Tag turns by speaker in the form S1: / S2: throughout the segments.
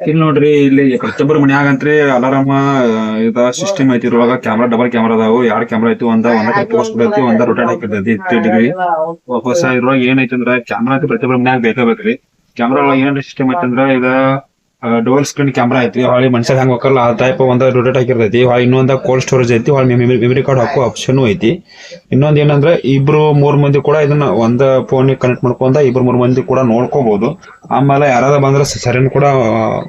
S1: ಇಲ್ಲಿ ನೋಡ್ರಿ, ಇಲ್ಲಿ ಪ್ರತಿಯೊಬ್ಬರ ಮನ್ಯಾಗ ಅಂತ್ರಿ ಅಲಾರಾಮ ಇದ ಸಿಸ್ಟಮ್ ಐತಿ ಇದ್ರೊಳಗ ಕ್ಯಾಮ್ರಾ ಡಬಲ್ ಕ್ಯಾಮ್ರಾ ಅದಾವು. ಎರಡ್ ಕ್ಯಾಮ್ರಾ ಐತಿ, ಒಂದ ಒಂದ ಪೋಸ್ಟ್ ಬಿಡೈತಿ ಒಂದ ರೊಟೇಟ್ ಹಾಕಿರ್ತೈತಿ ಡಿಗ್ರಿ ಹೊಸ ಇದ್ರೊಳಗ ಏನೈತಿ ಅಂದ್ರ ಕ್ಯಾಮ್ರಾ ಐತಿ ಪ್ರತಿಯೊಬ್ಬರ ಮನ್ಯಾಗ ಬೇಕೇ ಕ್ಯಾಮ್ರಾ ಒಳಗ ಏನ್ರಿ ಸಿಸ್ಟಮ್ ಐತಿ ಅಂದ್ರ ಇದ ಡೋಲ್ ಸ್ಕ್ರೀನ್ ಕ್ಯಾಮ್ರಾ ಐತಿ ಹೊಳಿ ಮನುಷ್ಯ ಹೆಂಗ್ ಹೋಗಲ್ಲ ಆ ಟೈಪ್ ಒಂದ ರೊಟೇಟ್ ಹಾಕಿರ್ತೈತಿ. ಹೊಳಿ ಇನ್ನೊಂದ ಕೋಲ್ಡ್ ಸ್ಟೋರೇಜ್ ಐತಿ ಹೊಳಿ ಮೆಮರಿ ಕಾರ್ಡ್ ಹಾಕೋ ಆಪ್ಷನ್ ಐತಿ. ಇನ್ನೊಂದ್ ಏನಂದ್ರೆ, ಇಬ್ರು ಮೂರ್ ಮಂದಿ ಕೂಡ ಇದನ್ನ ಒಂದ ಫೋನ್ ಕನೆಕ್ಟ್ ಮಾಡ್ಕೊಂಡ ಇಬ್ರು ಮೂರ್ ಮಂದಿ ಕೂಡ ನೋಡ್ಕೋಬಹುದು ಆಮೇಲೆ ಯಾರಾದ್ರೂ ಬಂದ್ರೆ ಸರಿನ್ ಕೂಡ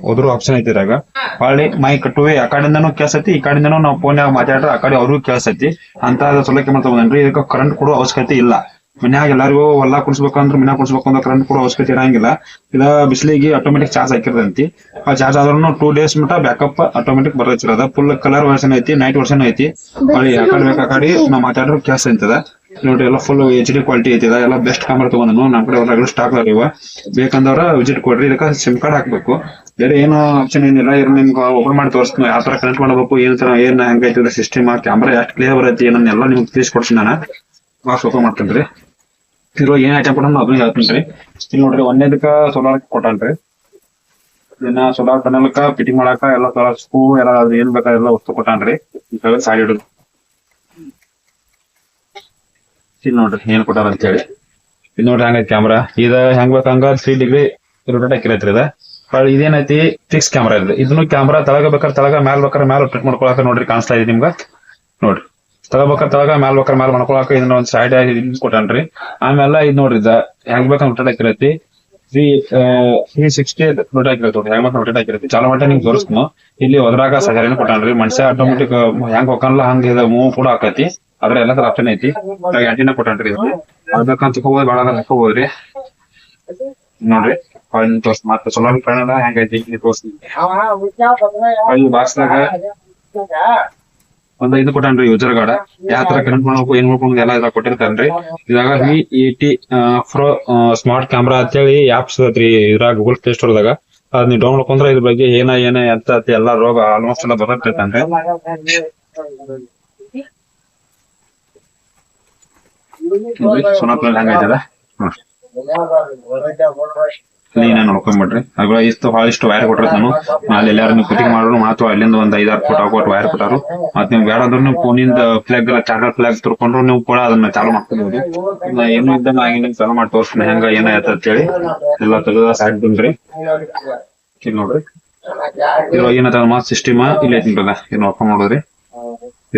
S1: ಹೋದ್ರು ಆಪ್ಷನ್ ಐತಿ ಇದ್ರಾಗ. ಹೊಳಿ ಮೈಕ್ ಕಟ್ಟುವೆ ಆ ಕಡೆಯಿಂದನೂ ಕೇಳ್ಸೈತಿ, ಈ ಕಡೆಯಿಂದನೂ ನಾವು ಫೋನ್ ಮಾತಾಡ್ರೆ ಆ ಕಡೆ ಅವ್ರಿಗೂ ಕೇಳ್ಸೈತಿ. ಅಂತ ಸೊಲಕ್ಕೆ ಮಾಡ್ತಾ ಇದಕ್ಕೆ ಕರೆಂಟ್ ಕೊಡೋ ಅವಶ್ಯಕತೆ ಇಲ್ಲ. ಮನ್ಯಾಗ ಎಲ್ಲಾರಿಗೂ ಹೊಲ ಕುಡಿಸ್ಬೇಕಂದ್ರ ಮನ್ಯಾಗ ಕುಡಿಸ್ಬೇಕು ಅಂದ್ರೆ ಕರೆಂಟ್ ಕೂಡ ಅವಶ್ಯಕತೆ ಇರಂಗಿಲ್ಲ. ಇಲ್ಲ ಬಿಸಿಲಿಗೆ ಆಟೋಮೆಟಿಕ್ ಚಾರ್ಜ್ ಹಾಕಿರ್ತೈತಿ. ಆ ಚಾರ್ಜ್ ಆದ್ರೂ ಟೂ ಡೇಸ್ ಮಟ್ಟ ಬ್ಯಾಕಪ್ ಆಟೋಮೆಟಿಕ್ ಬರ್ತೈತಿ ಅದ. ಫುಲ್ ಕಲರ್ ವರ್ಷನ್ ಐತಿ ನೈಟ್ ವರ್ಷನ್ ಐತಿ. ಹೊಳ್ಳಿ ಆ ಕಡೆ ಬೇಕಾ ಕಡೆ ನಾವ್ ಐತದ ನೋಡ್ರಿ ಎಲ್ಲ ಫುಲ್ ಎಚ್ ಡಿ ಕ್ವಾಲಿಟಿ ಐತಿ ಎಲ್ಲ ಬೆಸ್ಟ್ ಕ್ಯಾಮ್ರಾ ತಗೊಂಡು ನಮ್ ಕಡೆ ಹೊರಗಡೆ ಸ್ಟಾಕ್ ಇವ. ಬೇಕಂದವ್ರ ವಿಸಿಟ್ ಕೊಡ್ರಿ. ಇದಕ್ಕ ಸಿಮ್ ಕಾರ್ಡ್ ಹಾಕ್ಬೇಕು. ಬೇರೆ ಏನು ಆಪ್ಷನ್ ಏನಿಲ್ಲ. ಇರ್ ನಿಮ್ಗೆ ಓಪನ್ ಮಾಡಿ ತೋರಿಸ್ತೀನಿ. ಯಾವ ತರ ಕನೆಕ್ಟ್ ಮಾಡಬೇಕು ಏನ್ ತರ ಏನ್ ಹೆಂಗೈತಿ ಸಿಸ್ಟಮ್ ಕ್ಯಾಮ್ರಾ ಎಷ್ಟು ಕ್ಲಿಯರ್ ಬರೈತಿ ಏನನ್ನೆಲ್ಲ ನಿಮ್ಗೆ ತಿಳಿಸ್ಕೊಡ್ತೀನಿ ನಾನು. ಬಾಕ್ಸ್ ಓಪನ್ ಮಾಡ್ತೇನ್ರಿ. ಇದ್ರೊಳಗೆ ಏನ್ ಐಟಮ್ ಕೊಡ ಅದನ್ನ ಹೇಳ್ತೀನಿ ಇಲ್ಲಿ ನೋಡ್ರಿ ಒಂದೇದಕ್ಕ ಸೋಲಾರ್ ಕೊಟ್ಟಾನ್ರಿ. ಇದನ್ನ ಸೋಲಾರ್ ಪೆನಲ್ಕ ಫಿಟಿಂಗ್ ಮಾಡಾಕ ಎಲ್ಲ ಸೋಲಾರ್ ಸ್ಕೂ ಎಲ್ಲ ಅದು ಏನ್ ಬೇಕಾ ಎಲ್ಲ ವಸ್ತು ಕೊಟ್ಟಾನ್ರಿ. ಸೈಡ್ ಇಡುದು ಇಲ್ಲಿ ನೋಡ್ರಿ, ಏನ್ ಕೊಟ್ಟಾರ ಅಂತ ಹೇಳಿ ಇದು ನೋಡ್ರಿ ಹಂಗೈತಿ ಕ್ಯಾಮ್ರಾ ಇದ ಹೆಂಗ್ ಬೇಕ ಹಂಗ ತ್ರೀ ಡಿಗ್ರಿ ರೊಟೇಟ್ ಹಾಕಿರತ್ರಿ ಇದ. ಬಟ್ ಇದೇನೈತಿ ಫಿಕ್ಸ್ ಕ್ಯಾಮ್ರಾ ಇದೆ ಇದನ್ನು ಕ್ಯಾಮ್ರಾ ತಳಗ ಬೇಕಾದ್ರೆ ತಳಗ, ಮ್ಯಾಲ್ ಬೇಕಾದ್ರೆ ಮ್ಯಾಲ್ ರೊಟೇಟ್ ಮಾಡ್ಕೊಳಕ ನೋಡ್ರಿ, ಕಾಣಿಸ್ತಾ ಇದೆ ನಿಮ್ಗ. ನೋಡ್ರಿ. ತಗೋಬೇಕಾರ ತಳಗ ಮ್ಯಾಲ್ ಬೇಕಾರ ಮ್ಯಾಲ್ ಮಾಡ್ಕೊಳಕ ಇದನ್ನ ಒಂದ್ ಸೈಡ್ ಕೊಟ್ಟಾನ್ರಿ ಆಮೇಲೆ ಇದ್ ನೋಡ್ರಿ ಇದ, ಹೆಂಗ್ ಬೇಕಂತ ರೊಟೇಟ್ ಹಾಕಿರತಿ ತ್ರೀ ತ್ರೀ ಸಿಕ್ಸ್ಟಿ ರೊಟೇಟ್ ಹಾಕಿರೈತಿ ಹೆಂಗ್ ಬೇಕಂತ ರೊಟೇಟ್ ಹಾಕಿರತಿ ಚಾಲು ಮಟ್ಟ ನಿಮ್ಗೆ ತೋರಿಸ್ತು ಇಲ್ಲಿ ಒದ್ರಾಗ ಸಜಾರಿನ ಕೊಟ್ಟಾನ್ರಿ. ಮನುಷ್ಯ ಆಟೋಮೆಟಿಕ್ ಹೆಂಗ್ ಹೋಗಲ್ಲ ಹಂಗ ಇದ ಮೂವ್ ಕೂಡ ಆಕೈತಿ. ಅದ್ರ ಎಲ್ಲ ತರ ಆಪ್ಷನ್ ಐತಿ. ಆಂಟಿನ ಕೊಟ್ಟಾನ್ರಿ ಇದು ಅದ್ಬೇಕಂತ ತಗೋಬೋದು ಭಾಳ ಹಾಕೋಬೋದ್ರಿ. ನೋಡ್ರಿ ತೋರ್ಸ್, ಮತ್ತೆ ಚಲೋ ಹೆಂಗೈತಿ ತೋರಿಸ್ತೀನಿ. ಬಾಕ್ಸ್ನಾಗ ಒಂದ್ ಇದು ಕೊಟ್ಟಾನ್ರಿ ಯೂಸರ್ ಗಾರ್ಡ್ ಯಾವ ತರ ಕನೆಕ್ಟ್ ಮಾಡ್ಬೇಕು ಏನ್ ಮಾಡ್ಬೇಕು ಎಲ್ಲ ಇದಾಗ ಕೊಟ್ಟಿರ್ತಾನ್ರಿ. ಇದಾಗ V eighty pro smart camera ಅಂತೇಳಿ ಆಪ್ಸ್ ಐತ್ರಿ ಇದ್ರಾಗ ಗೂಗಲ್ ಪ್ಲೇ ಸ್ಟೋರ್ ದಾಗ. ಅದ್ ನೀವು ಡೌನ್ಲೋಡ್ ಮಾಡ್ಕೊಂಡ್ರೆ ಇದ್ರ ಬಗ್ಗೆ ಏನ ಏನ ಎಂತ ಎಲ್ಲಾ ರೋಗ ಆಲ್ಮೋಸ್ಟ್ ಎಲ್ಲ ಬರತ್ತಿರ್ತಾನ್ರಿ ಸೋನಾರ್ ಹೆಂಗೈತದ ಕ್ಲೀನ್ ನೋಡ್ಕೊಂಡ್ಬಿಡ್ರಿ ಅದ್ರ ಇಷ್ಟು ಭಾಳಷ್ಟು ವೈರ್ ಕೊಟ್ಟಿರ್ತಾನು ಅಲ್ಲಿ ಎಲ್ಲಾರು ನೀವು ಫಿಟ್ಟಿಂಗ್ ಮಾಡೋರು ಮಾತು ಅಲ್ಲಿಂದ ಒಂದ್ ಐದಾರು ಫೋಟೋ ಹಾಕೋಟ್ ವೈರ್ ಕೊಟ್ಟಾರು. ಮತ್ ನೀವು ಬೇಡ ಅಂದ್ರೆ ನೀವು ಫೋನಿಂದ ಫ್ಲಾಗ್ ಚಾರ್ಜರ್ ಫ್ಲಾಗ್ ತುರ್ಕೊಂಡ್ರು ನೀವು ಕೂಡ ಅದನ್ನ ಚಾಲು ಮಾಡ್ಕೊಬಹುದು ಏನು ಇದ್ದಂಗ ಆಗಿನ ಚಾಲು ಮಾಡಿ ತೋರಿಸ್ತೀನಿ. ಹೆಂಗ ಏನಾಯ್ತ ಅಂತ ಹೇಳಿ ಎಲ್ಲ ತೆಗೆದ ಸೈಡ್ ಬಿಡ್ರಿ. ನೋಡ್ರಿ. ಇವಾಗ ಏನದ ಮಾತ್ ಸಿಸ್ಟಮ್ ಇಲ್ಲಿ ಐತಿ ನೋಡ್ಕೊಂಡ್ ನೋಡಿದ್ರಿ.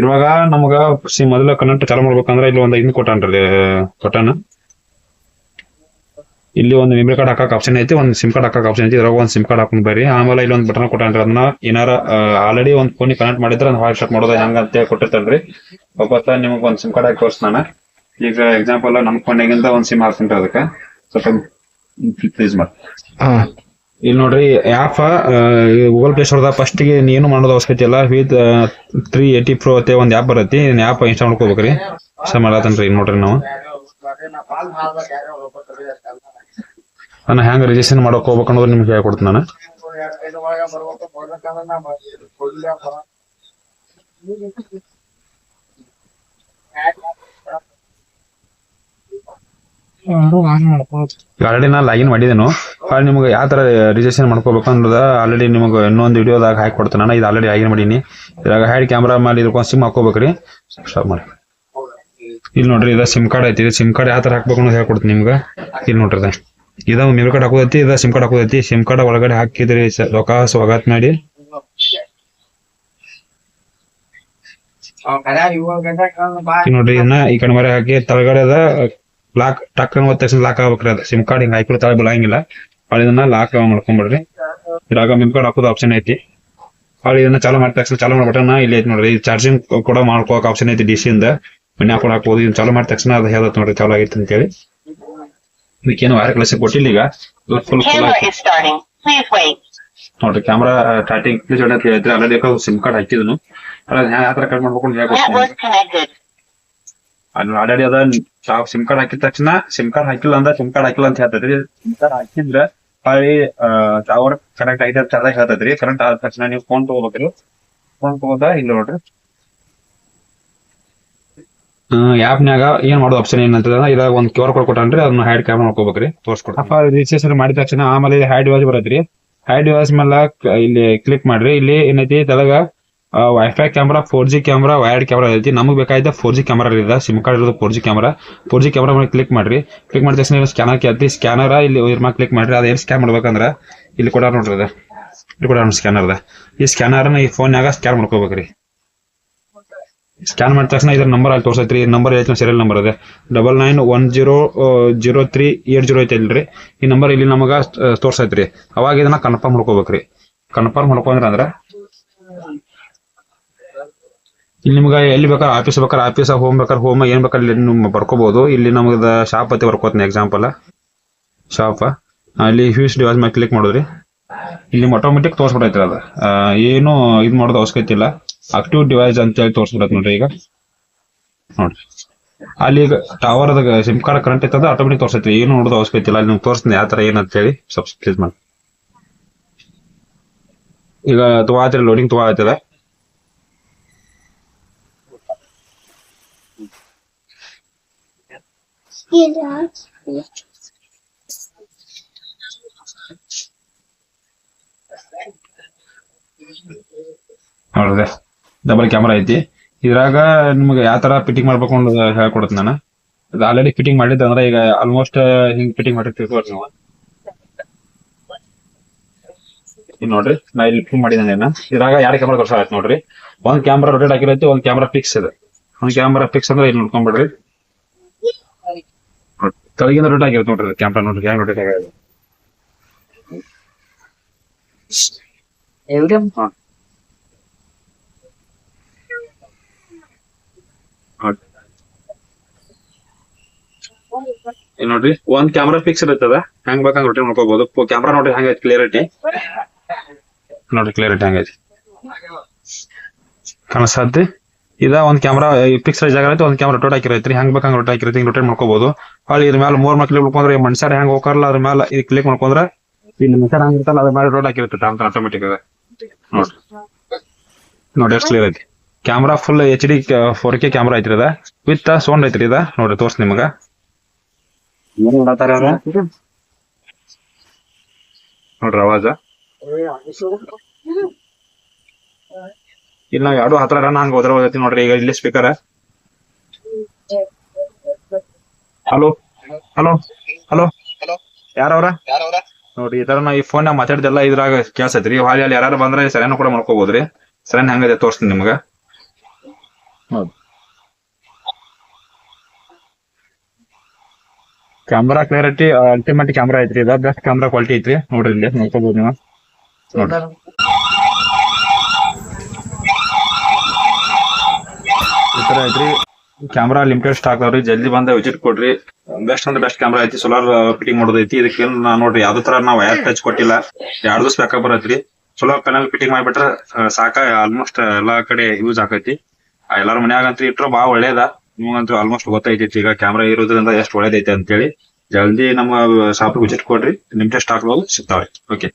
S1: ಇವಾಗ ನಮಗ ಮೊದಲ ಕನೆಕ್ಟ್ ಚಾಲು ಮಾಡ್ಬೇಕಂದ್ರ ಇಲ್ಲಿ ಒಂದ್ ಹಿಂದ್ ಕೊಟ್ಟಾನ್ರಿ, ಕೊಟ್ಟಾನ. ಇಲ್ಲಿ ಒಂದು ಮೆಮರಿ ಕಾರ್ಡ್ ಹಾಕಕ್ ಆಪ್ಷನ್ ಐತಿ ಒಂದು ಸಿಮ್ ಕಾರ್ಡ್ ಹಾಕಕ್ ಆಪ್ಷನ್ ಐತಿ ಇದ್ರಾಗ ಒಂದು ಸಿಮ್ ಕಾರ್ಡ್ ಹಾಕೊಂಡು ಬರ್ರಿ. ಆಮೇಲೆ ಇಲ್ಲಿ ಒಂದು ಬಟನ್ ಕೊಟ್ಟಾನ್ರಿ ಅದನ್ನ. ಏನಾರ ಆಲ್ರೆಡಿ ಒಂದು ಫೋನ್ ಕನೆಕ್ಟ್ ಮಾಡಿದ್ರೆ ಅದ್ ಶಾಪ್ ಸ್ಟಾರ್ಟ್ ಮಾಡೋದು ಹೆಂಗ ಅಂತ ಕೊಟ್ಟಿರ್ತಾನ್ರಿ ಒಬ್ಬತ್ತ ನಿಮ್ಗೆ ಒಂದು ಸಿಮ್ ಕಾರ್ಡ್ ಹಾಕಿ ತೋರಿಸ್ತಾನ ಈಗ ಎಕ್ಸಾಂಪಲ್ ನಮ್ಮ ಫೋನಿಗಿಂತ ಒಂದು ಸಿಮ್ ಹಾಕ್ತೀನಿ ಅದಕ್ಕೆ. ಸ್ವಲ್ಪ ಪ್ಲೀಸ್ ಮಾಡಿ. ಇಲ್ಲಿ ನೋಡ್ರಿ ಆ್ಯಪ್ ಗೂಗಲ್ ಪ್ಲೇ ಸ್ಟೋರ್ದಾಗ ಫಸ್ಟ್ಗೆ ನೀನು ಮಾಡೋದು ಅವಶ್ಯಕತೆ ಇಲ್ಲ. ವಿತ್ ತ್ರೀ ಏಯ್ಟಿ ಪ್ರೋ ಅತ್ತೆ ಒಂದು ಆ್ಯಪ್ ಬರತ್ತೆ. ಆ್ಯಪ್ ಇನ್ಸ್ಟಾಲ್ ಮಾಡ್ಕೋಬೇಕ್ರಿ ಇಷ್ಟ ಮಾಡತ್ತನ್ರಿ ನೋಡ್ರಿ ನಾವು. ನಾನು ಹೆಂಗ್ ರಿಜಿಸ್ಟ್ರೇಷನ್ ಮಾಡಕ್ ಹೋಗ್ಬೇಕು ಅನ್ನೋದು ನಿಮ್ಗೆ ಹೇಳ್ಕೊಡ್ತೀನಿ ನಾನು. ಆಲ್ರೆಡಿ ನಾ ಲಾಗಿನ್ ಮಾಡಿದೇನು. ಅಲ್ಲಿ ನಿಮ್ಗೆ ಯಾವ ತರ ರಿಜಿಸ್ಟ್ರೇಷನ್ ಮಾಡ್ಕೋಬೇಕು ಅನ್ನೋದ ಆಲ್ರೆಡಿ ನಿಮಗೆ ಇನ್ನೊಂದು ವಿಡಿಯೋದಾಗ ಹಾಕಿ ಕೊಡ್ತೇನೆ ನಾನು. ಇದು ಆಲ್ರೆಡಿ ಲಾಗಿನ್ ಮಾಡೀನಿ. ಇದ್ರಾಗ ಹ್ಯಾಡ್ ಕ್ಯಾಮ್ರಾ ಮಾಡಿ ಇದಕ್ಕೊಂದು ಸಿಮ್ ಹಾಕೋಬೇಕ್ರಿ ಸ್ಟಾಪ್ ಮಾಡಿ. ಇಲ್ಲಿ ನೋಡ್ರಿ ಇದು ಸಿಮ್ ಕಾರ್ಡ್ ಐತಿ. ಸಿಮ್ ಕಾರ್ಡ್ ಯಾವ ತರ ಹಾಕ್ಬೇಕು ಅನ್ನೋದು ಹೇಳ್ಕೊಡ್ತೀನಿ ನಿಮ್ಗೆ. ಇಲ್ಲಿ ನೋಡ್ರಿ ಇದ ಮೆಮ್ರಿ ಕಾರ್ಡ್ ಹಾಕೋದೈತಿ, ಇದ ಸಿಮ್ ಕಾರ್ಡ್ ಹಾಕೋದೈತಿ. ಸಿಮ್ ಕಾರ್ಡ್ ಒಳಗಡೆ ಹಾಕಿದ್ರಿ ರೊಕ್ಕ ಸ್ವಾಗತ ಮಾಡಿ. ನೋಡ್ರಿ ಇದನ್ನ ಈ ಕಡೆ ಮರೆ ಹಾಕಿ ತಳಗಡೆ ಅದ ಲಾಕ್ ಟಕ್ ತಕ್ಷಣ ಲಾಕ್ ಆಗ್ಬೇಕ್ರಿ ಅದ. ಸಿಮ್ ಕಾರ್ಡ್ ಹಿಂಗ ಹಾಕಿರೋ ತಳ ಬಿಡಂಗಿಲ್ಲ ಅಲ್ಲಿ ಇದನ್ನ ಲಾಕ್ ಮಾಡ್ಕೊಂಡ್ಬಿಡ್ರಿ ಇದಾಗ ಮೆಮ್ ಕಾರ್ಡ್ ಹಾಕೋದು ಆಪ್ಷನ್ ಐತಿ. ಅಲ್ಲಿ ಇದನ್ನ ಚಾಲು ಮಾಡಿದ ತಕ್ಷಣ ಚಾಲು ಮಾಡ್ಬಿಟ್ಟಣ ಇಲ್ಲಿ ಐತಿ ನೋಡ್ರಿ. ಚಾರ್ಜಿಂಗ್ ಕೂಡ ಮಾಡ್ಕೋಕ್ ಆಪ್ಷನ್ ಐತಿ ಡಿ ಸಿ ಇಂದ. ಮನ್ಯಾಗ ಕೂಡ ಹಾಕ್ಬೋದು ಇದನ್ನ ಚಾಲು ಮಾಡಿದ ತಕ್ಷಣ ಅದು ಹೇಳತ್ ನೋಡ್ರಿ, ಚಾಲು ಆಗೈತಿ ಅಂತೇಳಿ. ಇದಕ್ಕೇನು ವೈರ್ ಕಳಿಸಿ ಕೊಟ್ಟಿಲ್ಲ ಈಗ. ಫುಲ್. ನೋಡ್ರಿ ಕ್ಯಾಮ್ರಾ ಸ್ಟಾರ್ಟಿಂಗ್ ಪ್ಲೀಸ್ ಅಂತ ಹೇಳಿದ್ರೆ ಆಲ್ರೆಡಿ ಸಿಮ್ ಕಾರ್ಡ್ ಹಾಕಿದ್ನು ಅದ್ ಯಾವ ತರ ಕಟ್ ಮಾಡ್ಬೇಕು ಹೇಳ್ಕೊಡ್ತೀನಿ. ಆಲ್ರೆಡಿ ಅದ ಸಿಮ್ ಕಾರ್ಡ್ ಹಾಕಿದ ತಕ್ಷಣ ಸಿಮ್ ಕಾರ್ಡ್ ಹಾಕಿಲ್ಲ ಅಂದ್ರ ಸಿಮ್ ಕಾರ್ಡ್ ಹಾಕಿಲ್ಲ ಅಂತ ಹೇಳ್ತೈತ್ರಿ. ಸಿಮ್ ಕಾರ್ಡ್ ಹಾಕಿದ್ರ ಹೊಳ್ಳಿ ಟವರ್ ಕನೆಕ್ಟ್ ಆಗಿದೆ ಅಂತ ಹೇಳ್ತೈತ್ರಿ. ಕರೆಂಟ್ ಆದ ತಕ್ಷಣ ನೀವು ಫೋನ್ ತಗೋಬೇಕ್ರಿ. ಫೋನ್ ತಗೋದ ಇಲ್ಲ ನೋಡ್ರಿ. ಆಪ್ನ್ಯಾಗ ಏನ್ ಮಾಡೋದು ಆಪ್ಷನ್ ಏನಂತಂದ್ರೆ ಇದಾಗ ಒಂದು ಕ್ಯೂ ಆರ್ ಕೋಡ್ ಕೊಟ್ಟಾನ್ರಿ ಅದನ್ನ ಹ್ಯಾಡ್ ಕ್ಯಾಮ್ ಮಾಡ್ಕೋಬೇಕ್ರಿ. ತೋರಿಸ್ಕೊಡ್ರಿ ರಿಜಿಸ್ಟ್ರೇಷನ್ ಮಾಡಿದ ತಕ್ಷಣ ಆಮೇಲೆ ಹ್ಯಾಡ್ ವಾಜ್ ಬರತ್ರಿ. ಹೈಡ್ ಡಿವೈಸ್ ಮೇಲೆ ಇಲ್ಲಿ ಕ್ಲಿಕ್ ಮಾಡ್ರಿ. ಇಲ್ಲಿ ಏನೈತಿ ತಳಗ WiFi camera four G camera wired camera ಐತಿ ನಮಗೆ ಬೇಕಾಯ್ತ ಫೋರ್ ಜಿ ಕ್ಯಾಮ್ರಾ ಇದೆ ಸಿಮ್ ಕಾರ್ಡ್ ಇರೋದು four G camera four G camera ಮೇಲೆ ಕ್ಲಿಕ್ ಮಾಡ್ರಿ. ಕ್ಲಿಕ್ ಮಾಡಿದ ತಕ್ಷಣ ಸ್ಕ್ಯಾನರ್ ಕೇಳ್ತಿ ಸ್ಕ್ಯಾನರ್ ಇಲ್ಲಿ ಇದ್ರ ಕ್ಲಿಕ್ ಮಾಡ್ರಿ. ಅದೇನು ಸ್ಕ್ಯಾನ್ ಮಾಡ್ಬೇಕಂದ್ರೆ ಇಲ್ಲಿ ಕೊಡ ನೋಡ್ರಿ ಅದ. ಇಲ್ಲಿ ಕೊಡ ಸ್ಕ್ಯಾನರ್ ಅದ. ಈ ಸ್ಕ್ಯಾನರ್ನ ಈ ಫೋನ್ಯಾಗ ಸ್ಕ್ಯಾನ್ ಮಾಡ್ಕೋಬೇಕ್ರಿ. ಸ್ಕ್ಯಾನ್ ಮಾಡಿದ ತಕ್ಷಣ ಇದ್ರ ನಂಬರ್ ಅಲ್ಲಿ ತೋರ್ಸೈತ್ರಿ ನಂಬರ್ ಐತಿ ಸೀರಿಯಲ್ ನಂಬರ್ ಅದ double nine one zero zero three eight zero ಐತೆ ಇಲ್ರಿ. ಈ ನಂಬರ್ ಇಲ್ಲಿ ನಮಗ ತೋರಿಸೈತ್ರಿ ತೋರ್ಸೈತ್ರಿ. ಅವಾಗ ಇದನ್ನ ಕನ್ಫರ್ಮ್ ಮಾಡ್ಕೋಬೇಕ್ರಿ. ಕನ್ಫರ್ಮ್ ಮಾಡ್ಕೊಂಡ್ರ ಅಂದ್ರೆ ಇಲ್ಲಿ ನಿಮ್ಗೆ ಎಲ್ಲಿ ಬೇಕಾದ್ರೆ ಆಫೀಸ್ ಬೇಕಾದ್ರೆ ಆಫೀಸ್ ಹೋಮ್ ಬೇಕಾದ್ರೆ ಹೋಮ್ ಏನ್ ಬೇಕಾದ್ರೆ ಇಲ್ಲಿ ಬರ್ಕೋಬಹುದು ಇಲ್ಲಿ ನಮ್ಗೆ ಶಾಪ್ ಅತಿ ಬರ್ಕೋತೀನಿ ಎಕ್ಸಾಂಪಲ್ ಶಾಪ್ ಅಲ್ಲಿ ಹ್ಯೂಸ್ ಡಿವೈಸ್ ಮೇಲೆ ಕ್ಲಿಕ್ ಮಾಡಿದ್ರಿ. ಇಲ್ಲಿ ಆಟೋಮೆಟಿಕ್ ತೋರಿಸ್ಬಿಡೈತ್ರಿ ಅದ. ಏನು ಇದು ಮಾಡೋದು ಅವಶ್ಯಕತೆ ಇಲ್ಲ. ಆಕ್ಟಿವ್ ಡಿವೈಸ್ ಅಂತ ಹೇಳಿ ತೋರಿಸ್ಬಿಡತ್ ನೋಡ್ರಿ ಈಗ. ನೋಡ್ರಿ. ಅಲ್ಲಿ ಈಗ ಟವರ್ ಸಿಮ್ ಕಾರ್ಡ್ ಕರೆಂಟ್ ಇತ್ತದ ಆಟೋಮೆಟಿಕ್ ತೋರ್ಸೈತಿ ಏನು ನೋಡೋದು ಅವಶ್ಯಕತೆ ಇಲ್ಲ. ನಿಮ್ಗೆ ತೋರಿಸ್ತೀನಿ ಯಾವ ತರ ಏನಂತ ಹೇಳಿ ಪ್ಲೀಸ್ ಮಾಡಿ. ಈಗ ತಗೋತ್ರಿ ಲೋಡಿಂಗ್ ತಗೋತದ ನೋಡ್ರಿ. ಡಬಲ್ ಕ್ಯಾಮರಾ ಐತಿ. ಇದ್ರಾಗ ನಿಮ್ಗೆ ಯಾವ ತರ ಫಿಟ್ಟಿಂಗ್ ಮಾಡ್ಬೇಕು ಅನ್ನೋದು ಹೇಳ್ಕೊಡ್ತೀನಿ ನಾನು. ಅದು ಆಲ್ರೆಡಿ ಫಿಟ್ಟಿಂಗ್ ಮಾಡಿದ್ದೆ ಅಂದ್ರೆ ಈಗ ಆಲ್ಮೋಸ್ಟ್ ಹಿಂಗ್ ಫಿಟ್ಟಿಂಗ್ ಮಾಡಿರ್ತೀವಿ ನೀವು. ನೋಡ್ರಿ, ನಾ ಇಲ್ಲಿ ಫಿಟ್ಟಿಂಗ್ ಮಾಡಿದ್ದೇನೆ. ಇದ್ರಾಗ ಎರಡು ಕ್ಯಾಮ್ರಾ ಆಯ್ತು ನೋಡ್ರಿ. ಒಂದ್ ಕ್ಯಾಮ್ರಾ ರೊಟೇಟ್ ಆಗಿರೈತಿ ಒಂದ್ ಕ್ಯಾಮ್ರಾ ಫಿಕ್ಸ್ ಇದೆ. ಒಂದ್ ಕ್ಯಾಮ್ರಾ ಫಿಕ್ಸ್ ಅಂದ್ರೆ ಇಲ್ಲಿ ನೋಡ್ಕೊಂಡ್ಬಿಡ್ರಿ ಕೆಳಗಿಂದ ರೊಟೇಟ್ ಆಗಿರುತ್ತೆ ನೋಡ್ರಿ ಕ್ಯಾಮ್ರಾ ನೋಡ್ರಿ ಕ್ಯಾಮ್ರಾ ರೊಟೇಟ್ ಆಗಿರೋದು ನೋಡ್ರಿ, ಒಂದ್ ಕ್ಯಾಮ್ರಾ ಫಿಕ್ಸ್ ಇರ್ತದ ಹೆಂಗ್ ಬೇಕಂಗ್ ರೊಟೇಟ್ ಮಾಡ್ಕೋಬಹುದು ಕ್ಯಾಮ್ರಾ ನೋಡ್ರಿ ಹೆಂಗೈತಿ ಕ್ಲಿಯರಿಟಿ ನೋಡ್ರಿ ಕ್ಲಿಯರಿಟಿ ಹೆಂಗೈತಿ ಕಾಣಿಸ್ತೈತಿ? ಇದ ಒಂದ್ ಕ್ಯಾಮ್ರಾ ಫಿಕ್ಸ್ ಜಾಗ ಐತಿ ಒಂದ್ ಕ್ಯಾಮ್ರಾ ರೊಟೇಟ್ ಹಾಕಿರೈತ್ರಿ ಹೆಂಗ್ ಬೇಕಂಗ್ ರೊಟೇಟ್ ಹಾಕಿರೈತಿ ಹಿಂಗ್ ರೊಟೇಟ್ ಮಾಡ್ಕೋಬಹುದು ಅಲ್ಲಿ ಇದ್ರ ಮೇಲೆ ಮೂರ್ ಮಕ್ಳು ಕ್ಲಿಕ್ ಮಾಡ್ಕೊಂಡ್ರೆ ಮನುಷ್ಯರ್ ಹೆಂಗ್ ಹೋಗಾರಲ್ಲ ಅದ್ರ ಮೇಲೆ ಇದು ಕ್ಲಿಕ್ ಮಾಡ್ಕೊಂಡ್ರೆ ಇಲ್ಲಿ ಮನುಷ್ಯರ ಹೆಂಗ್ ಇರ್ತಲ್ಲ ಅದ್ರ ಮೇಲೆ ರೊಟೇಟ್ ಹಾಕಿರುತ್ತೆ ಆಟೋಮೆಟಿಕ್ ಅದ ನೋಡ್ರಿ. ನೋಡಿ ಎಷ್ಟು ಕ್ಲಿಯರ್ ಐತಿ? Camera full H D four K camera ಐತ್ರಿ ವಿತ್ ಸೌಂಡ್ ಐತ್ರಿ ಇದ ನೋಡ್ರಿ ತೋರ್ಸ್ ನಿಮಗ. ನೋಡ್ರಿ ಅವಾಜ. ಇಲ್ಲಿ ನಾವ್ ಎರಡು ಹತ್ರ ರನ್ ಹಂಗ ಹೋದ್ರ ಹೋಗತಿ ನೋಡ್ರಿ, ಈಗ ಇಲ್ಲಿ ಸ್ಪೀಕರ್ ಹಲೋ ಹಲೋ ಹಲೋ ಯಾರವ್ರ ನೋಡ್ರಿ, ಈ ತರ ನಾ ಈ ಫೋನ್ ನಾಗ ಮಾತಾಡ್ದೆಲ್ಲ ಇದ್ರಾಗ ಕೇಳ್ಸೈತ್ರಿ ಹಾಲಿ ಅಲ್ಲಿ ಯಾರು ಬಂದ್ರೆ ಸರಿಯನ್ನು ಕೂಡ ಮಾಡ್ಕೋಬಹುದ್ರಿ ಸರಿಯನ್ ಹೆಂಗದೆ ತೋರಿಸ್ತೀನಿ ನಿಮ್ಗ. ಹೌದು. ಕ್ಯಾಮ್ರಾ ಕ್ಲಾರಿಟಿ ಅಲ್ಟಿಮೇಟ್ ಕ್ಯಾಮ್ರಾ ಐತ್ರಿ ಇದ. ಬೆಸ್ಟ್ ಕ್ಯಾಮ್ರಾ ಕ್ವಾಲಿಟಿ ಐತ್ರಿ. ನೋಡ್ರಿ ಇಲ್ಲಿ ನೋಡ್ಕೋಬಹುದು ನೀವು. ನೋಡ್ರಿ. ಈ ತರ ಐತ್ರಿ. ಕ್ಯಾಮ್ರಾ ಲಿಮಿಟೆಡ್ ಸ್ಟಾಕ್ ಅವ್ರಿ ಜಲ್ದಿ ಬಂದ ವಿಸಿಟ್ ಕೊಡ್ರಿ. ಬೆಸ್ಟ್ ಅಂದ್ರೆ ಬೆಸ್ಟ್ ಕ್ಯಾಮ್ರಾ ಐತಿ ಸೋಲಾರ್ ಫಿಟ್ಟಿಂಗ್ ಮಾಡೋದೈತಿ. ಇದಕ್ಕೆ ನಾ ನೋಡ್ರಿ ಯಾವ್ದು ತರ ನಾವು ವೈರ್ ಟಚ್ ಕೊಟ್ಟಿಲ್ಲ. ಎರಡ್ ದಿವಸ ಬ್ಯಾಕಪ್ ಬರತ್ರಿ. ಸೋಲಾರ್ ಪ್ಯಾನಲ್ ಫಿಟ್ಟಿಂಗ್ ಮಾಡಿಬಿಟ್ರೆ ಸಾಕ ಆಲ್ಮೋಸ್ಟ್ ಎಲ್ಲಾ ಕಡೆ ಯೂಸ್ ಆಕೈತಿ. ಎಲ್ಲಾರ ಮನ್ಯಾಗ ಅಂತ ಇಟ್ರು ಬಾ, ಒಳ್ಳೇದ. ನಿಮ್ಗಂತೂ ಆಲ್ಮೋಸ್ಟ್ ಗೊತ್ತೈತಿ ಈಗ ಕ್ಯಾಮ್ರಾ ಇರೋದ್ರಿಂದ ಎಷ್ಟು ಒಳ್ಳೇದೈತೆ ಅಂತೇಳಿ. ಜಲ್ದಿ ನಮ್ಮ ಶಾಪ್ ವಿಸಿಟ್ ಕೊಡ್ರಿ. ಲಿಮಿಟೆಡ್ ಸ್ಟಾಕ್ ಸಿಗ್ತಾವ್ರಿ. ಓಕೆ